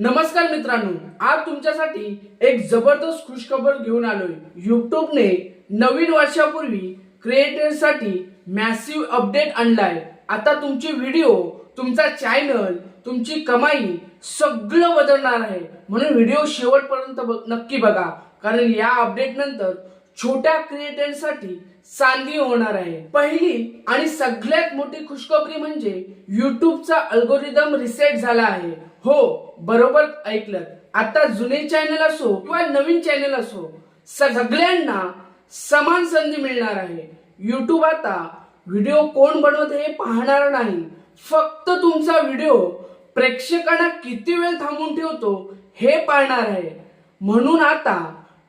नमस्कार मित्रांनो आज तुमच्यासाठी एक जबरदस्त खुशखबर घेऊन आलोय. युट्यूबने नवीन वर्षापूर्वी क्रिएटरसाठी मॅसिव्ह अपडेट आणलाय. आता तुमचे व्हिडिओ तुमचा चॅनल तुमची कमाई सगळं बदलणार आहे. म्हणून व्हिडिओ शेवटपर्यंत नक्की बघा. कारण या अपडेट नंतर छोट्या क्रिएटरसाठी चांदी होणार आहे. पहिली आणि सगळ्यात मोठी खुशखबरी म्हणजे युट्यूबचा अल्गोरिदम रिसेट झाला आहे. हो बरोबर ऐकलं. आता जुने चॅनल असो किंवा नवीन चॅनल असो सगळ्यांना समान संधी मिळणार आहे. युट्यूब आता व्हिडिओ कोण बनवत हे पाहणार नाही. फक्त तुमचा व्हिडिओ प्रेक्षकांना किती वेळ थांबून ठेवतो हे पाहणार आहे. म्हणून आता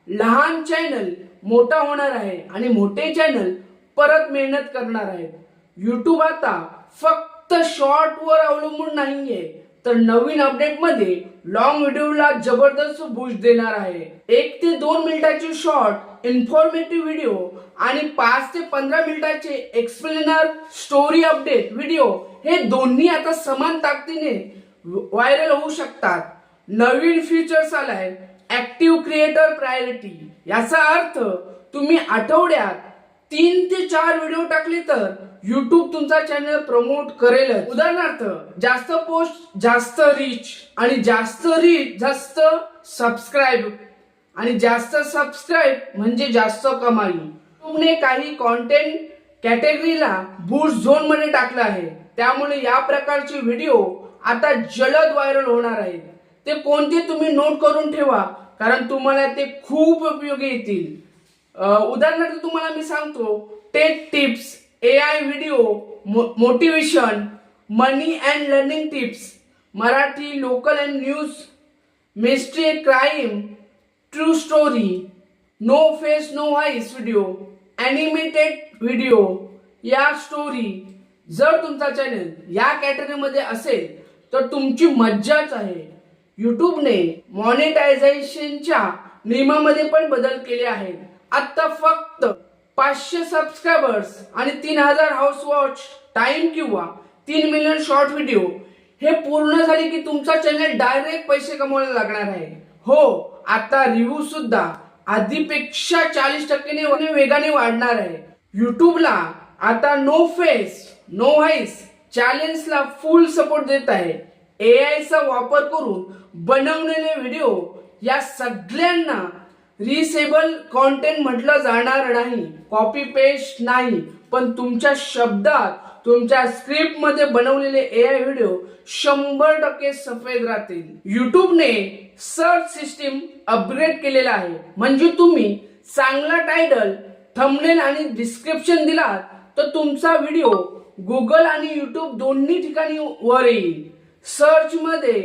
लहान चॅनल मोठा होणार आहे आणि मोठे चॅनल परत मेहनत करणार आहेत. युट्यूब आता फक्त शॉर्ट वर अवलंबून नाहीये. तर नवीन अपडेटमध्ये लॉंग व्हिडिओला जबरदस्त बूस्ट देणार आहे. एक ते दोन मिनिटाचे शॉर्ट इन्फॉर्मेटिव्ह व्हिडिओ आणि पाच ते पंधरा मिनिटाचे एक्सप्लेनर स्टोरी अपडेट व्हिडिओ हे दोन्ही आता समान ताकदीने व्हायरल होऊ शकतात. नवीन फीचर्स आलाय. ऍक्टिव्ह क्रिएटर प्रायोरिटी याचा अर्थ तुम्ही आठवड्यात तीन ते चार व्हिडिओ टाकले तर युट्यूब तुमचा चॅनल प्रमोट करेल उदाहरणार्थ जास्त पोस्ट जास्त रीच आणि जास्त रीच जास्त सबस्क्राईब आणि जास्त सबस्क्राईब म्हणजे जास्त कमाई. तुमने काही कॉन्टेंट कॅटेगरीला बूस्ट झोनमध्ये टाकलं आहे. त्यामुळे या प्रकारचे व्हिडिओ आता जलद व्हायरल होणार आहेत ते कोणते तुम्ही नोट करून ठेवा कारण तुम्हाला ते खूप उपयोगी येतील. उदाहरणार्थ तुम्हाला मी सांगतो tech tips A I video motivation money and learning tips Marathi local and news mystery crime true story no face no voice video animated video या स्टोरी जर तुमचा चॅनल या कॅटेगरीमध्ये असेल तर तुमची मज्जाच आहे. युट्यूबने मॉनिटायझेशनच्या नियमामध्ये पण बदल केले आहेत. आता फक्त पाचशे सबस्क्रायबर्स आणि तीन हजार हाऊस वॉच टाइम किंवा तीन मिलियन शॉर्ट व्हिडिओ हे पूर्ण झाले की तुमचा चॅनल डायरेक्ट पैसे कमवायला लागणार आहे. हो आता रिव्ह्यू सुद्धा आधीपेक्षा चाळीस टक्क्याने वेगाने वाढणार आहे. युट्यूबला आता नो फेस नो व्हाईस चॅलेंजला फुल सपोर्ट देत आहे. ए चा वापर करून बनवलेले व्हिडिओ या सगळ्यांना रिसेबल कॉन्टेंट म्हटलं जाणार नाही. कॉपी पेस्ट नाही. पण तुमच्या शब्दात तुमच्या स्क्रिप्टमध्ये बनवलेले बनवलेले आय व्हिडिओ शंभर टक्के सफेद राहतील. युट्यूबने सर्च सिस्टीम अपग्रेड केलेला आहे. म्हणजे तुम्ही चांगला टायटल थंबनेल आणि डिस्क्रिप्शन दिलात तर तुमचा व्हिडिओ गुगल आणि युट्यूब दोन्ही ठिकाणी वर येईल. सर्चमध्ये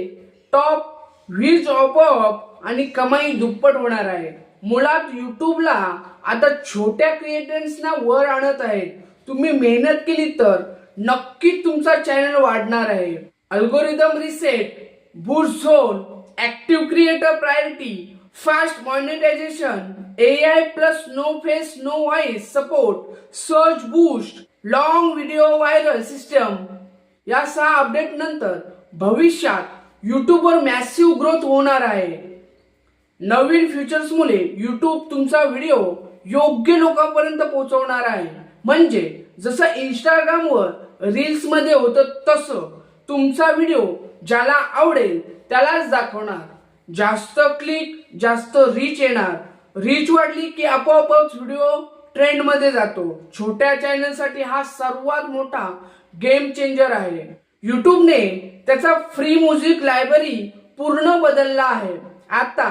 टॉप व्ह्यूज ऑप आणि कमाई दुप्पट होणार आहे. मुळात युट्यूबला आता छोट्या क्रिएटर्सना वर आणत आहेत. तुम्ही मेहनत केली तर नक्की तुमचा चॅनल वाढणार आहे. Algorithm reset boost zone active creator priority fast monetisation AI plus no face no voice support search boost long video viral system या सहा अपडेट नंतर भविष्यात युट्यूबवर मॅसिव्ह ग्रोथ होणार आहे. नवीन फीचर्समुळे युट्यूब तुमचा व्हिडिओ योग्य लोकांपर्यंत पोहोचवणार आहे. म्हणजे जसं इंस्टाग्रामवर रील्समध्ये होतं तसं तुमचा व्हिडिओ ज्याला आवडेल त्यालाच दाखवणार. जास्त क्लिक जास्त रीच येणार. रीच वाढली की आपोआपच व्हिडिओ ट्रेंडमध्ये जातो. छोट्या चॅनलसाठी हा सर्वात मोठा गेम चेंजर आहे. युट्यूबने त्याचा फ्री म्युझिक लायब्ररी पूर्ण बदलला आहे. आता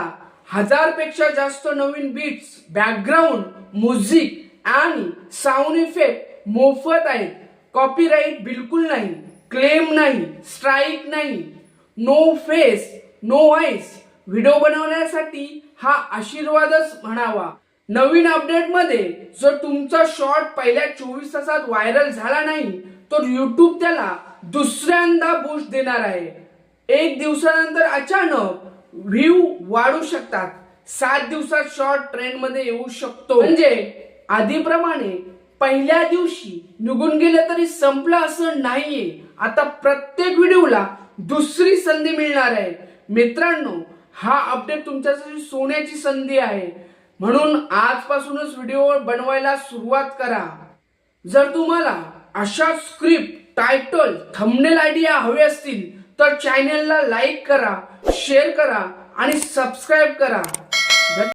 हजारपेक्षा जास्त नवीन बीट्स बॅकग्राऊंड म्युझिक आणि साऊंड इफेक्ट मोफत आहेत. कॉपीराईट बिलकुल नाही क्लेम नाही स्ट्राईक नाही. No face no voice video बनवण्यासाठी हा आशीर्वादच म्हणावा. नवीन अपडेटमध्ये जर तुमचा शॉर्ट पहिल्या चोवीस तासात व्हायरल झाला नाही तर युट्यूब त्याला दुसऱ्यांदा बूस्ट देणार आहे. एक दिवसानंतर अचानक व्ह्यू वाढू शकतात. सात दिवसात शॉर्ट ट्रेंडमध्ये येऊ शकतो. म्हणजे? आधीप्रमाणे पहिल्या दिवशी निघून गेलं तरी संपलं असं नाहीये. आता प्रत्येक व्हिडिओला दुसरी संधी मिळणार आहे. मित्रांनो हा अपडेट तुमच्यासाठी सोन्याची संधी आहे. म्हणून आजपासूनच व्हिडिओ बनवायला सुरुवात करा. जर तुम्हाला अशा स्क्रिप्ट टायटल थंबनेल आयडिया हवे असतील तर चॅनेलला लाईक करा शेअर करा आणि सबस्क्राईब करा.